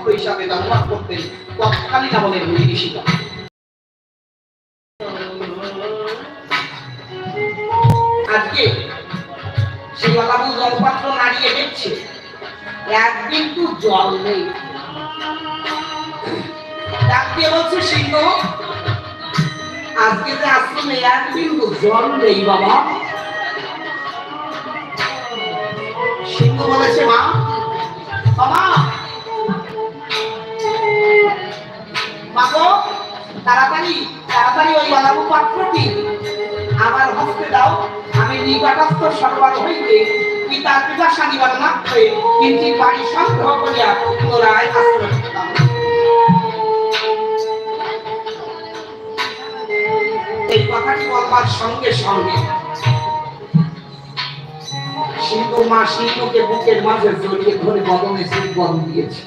পাত্র হিসাবে ব্যবহার করতেন তৎকালীন আমাদের মুনি আজকে সেই বাবু জলপাত্র নাড়িয়ে দেখছে এক জল নেই। ডাক দিয়ে বলছে, সিংহ, আজকে যে এক জল নেই বাবা। সিংহ বলেছে, মা, বাবা মাগো তাড়াতাড়ি তাড়াতাড়ি ওই পাত্রটি আমার হস্তে দাও। আমি নিকটস্থ সরবার হইতে পিতার পিতাশা নিবার মাত্রে কিঞ্চিত বাড়ি সংগ্রহ করিয়া পুনরায় আশ্রয় এই কথাটি বলবার সঙ্গে সঙ্গে সিংহ মা সিংহকে বুকের মাঝে জড়িয়ে ধরে বদনে চুম্বন দিয়েছে।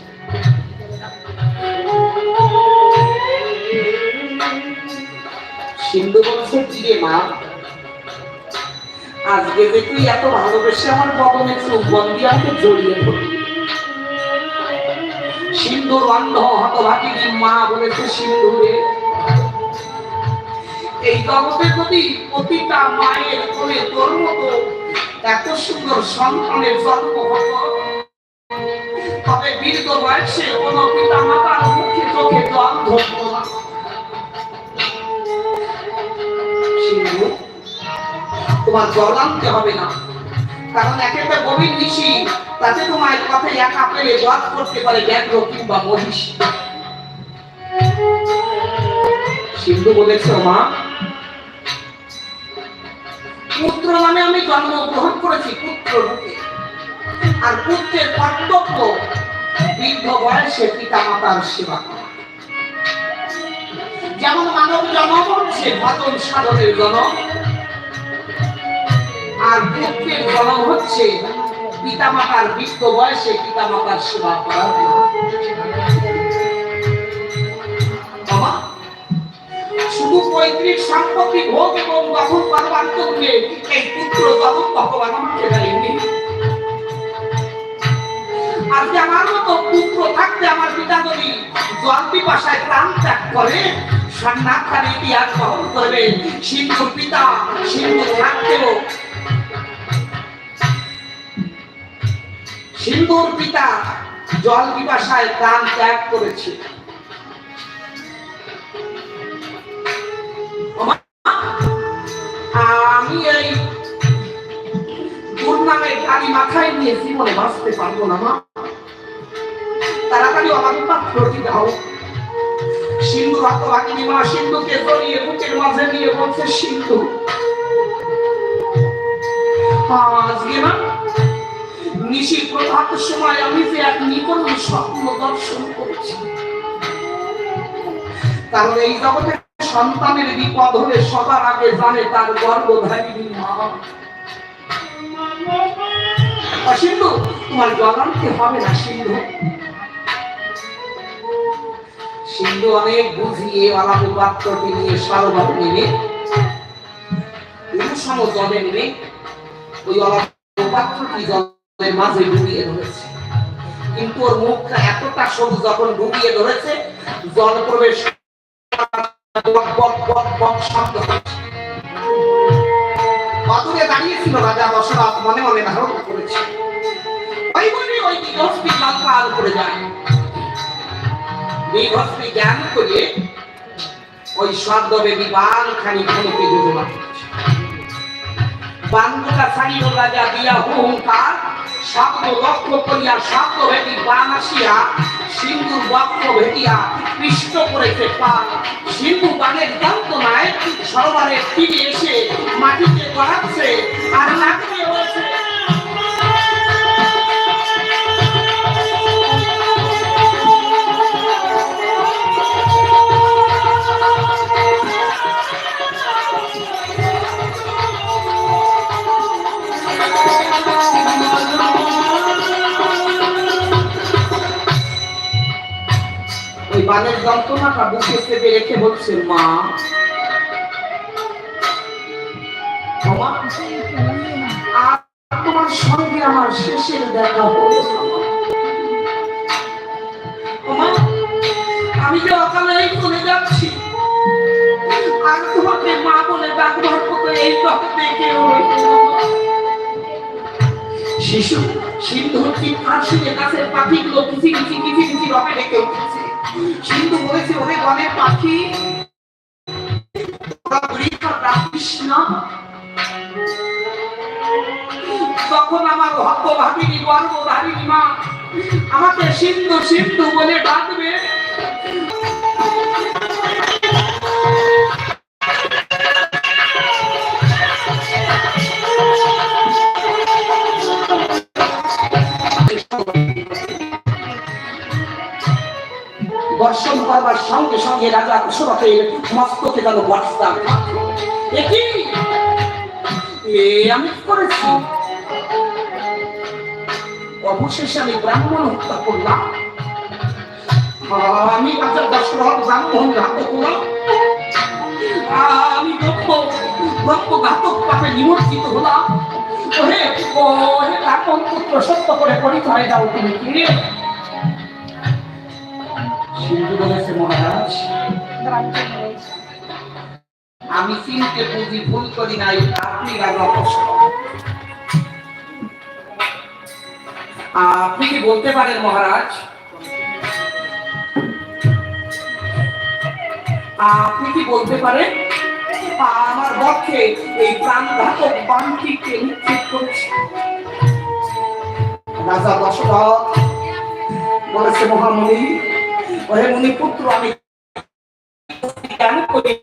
সিন্ধু বলছে কি মা। আজকে যে তুই এত ভালোবেসে আমার বদনে চুম্বন দিয়ে আমাকে জড়িয়ে ধরলি। সিন্ধুর অন্ধ মা বলেছে সিন্ধু রে এই জগতে যদি প্রতিটা মায়ের কোলে তোর মতো এত সুন্দর সন্তানের জন্ম হতো। তবে বীর্য বয়সে কোন পিতা মাতার মুখে চোখে জল ধরত তোমার জল আনতে হবে না। কারণ এক একটা গভীর ঋষি তাতে তোমার কথায় একা পেলে বধ করতে পারে ব্যাঘ্র কিংবা মহিষ। সিন্ধু মা, পুত্র নামে আমি জন্মগ্রহণ করেছি পুত্র রূপে। আর পুত্রের কর্তব্য বৃদ্ধ বয়সে পিতা মাতার সেবা যেমন মানব জন্ম হচ্ছে, ভজন সাধনের জনম। আর পুত্রের জন্ম হচ্ছে। পিতা মাতার বৃদ্ধ বয়সে পিতা মাতার সেবা করার শুধু পৈতৃক সম্পত্তি ভোগ এবং দখল করবার জন্য এই পুত্র জগৎ ভগবান আমাকে দেয়নি আজকে আমার মতো পুত্র থাকতে আমার পিতা যদি জল পিপাসায় প্রাণ ত্যাগ করে সন্ন্যাসার ইতিহাস বহন করবে? সিন্ধুর পিতা, সিন্ধু থাকতেও সিন্ধুর পিতা জল পিপাসায় প্রাণ ত্যাগ করেছে। আমি এই দুর্নামের গাড়ি মাথায় নিয়ে জীবনে বাঁচতে পারব না, মা। তাড়াতাড়ি আমার পাত্রটি দাও। সিন্ধু হতভাগিনী মা, সিন্ধুকে জড়িয়ে বুকের মাঝে নিয়ে বলছে, সিন্ধু, আজকে নিশি প্রভাত সময় আমি যে এক নিকট স্বপ্ন দর্শন করেছি। কারণ এই জগতে সন্তানের বিপদ হলে সবার আগে জানে তার গর্ভধারিণী মা। সিন্ধু, তোমার জল হবে না সিন্ধু। সিন্ধু অনেক বুঝিয়ে আলাপ পাত্রটি নিয়ে সারবার নেমে সম জলে নেমে ওই অলাপ পাত্রটি জলের মাঝে ডুবিয়ে ধরেছে। কিন্তু ওর মুখটা এতটা সবুজ যখন ডুবিয়ে ধরেছে, জল প্রবেশ দাঁড়িয়েছিল রাজা দশরথ মনে মনে ধারণা করেছে। ওই করে জ্ঞান করে ওই সদ্যবেদী বাল খানি ধনুকে যোজনা করছে বান্ধটা ছাড়িল রাজা দিয়া হুঙ্কার শব্দ রক্ত করিয়া সাপ্ত ভেটি পান আসিয়া সিন্ধুর বক্ষ ভেটিয়া পৃষ্ঠ করেছে পান সিন্ধু বানের যন্ত্রণায় সরবারের তীরে এসে মাটিতে গড়াচ্ছে আর নাচতে হয়েছে বানের যন্ত্রণাটা বুকে চেপে রেখে বলছে, মা তোমার সঙ্গে আমার শেষের দেখা আমি যে অকালেই চলে যাচ্ছি, আর তোমাকে মা বলে এই কেউ শিশু, সিন্ধু শুনে গাছের পাখিগুলো কিচি কিচি কিচি কিচি রবে উঠেছে সিন্ধু বলেছে ওরে বনের পাখি রাখিস না। তখন আমার ভক্ত ভাবিনি গর্বধারিণী মা আমাকে সিন্ধু সিন্ধু বলে ডাকবে। দর্শন করবার সঙ্গে সঙ্গে রাজা কুশলকের মস্তকে যেন বর্ষা। একই আমি করেছি? অবশেষে আমি ব্রাহ্মণ হত্যা করলাম। আমি রাজা দশরথ ব্রাহ্মণ ঘাতক করলাম। আমি ব্রহ্ম ব্রহ্ম ঘাতক পাপে নিমজ্জিত হলাম। ওহে ওহে ব্রাহ্মণ পুত্র, সত্য করে পরিচয় দাও তুমি কি? সিন্ধু বলেছে মহারাজ, আমি চিনতে বুঝি ভুল করি নাই, আপনি আপনি কি বলতে পারেন মহারাজ? আপনি কি বলতে পারেন? আমার পক্ষে এই প্রাণঘাতক বানটি কে নিক্ষেপ করেছে। রাজা দশরথ বলেছে মহামণি ওহে মুনি পুত্র আমি জ্ঞান করি?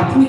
আপনি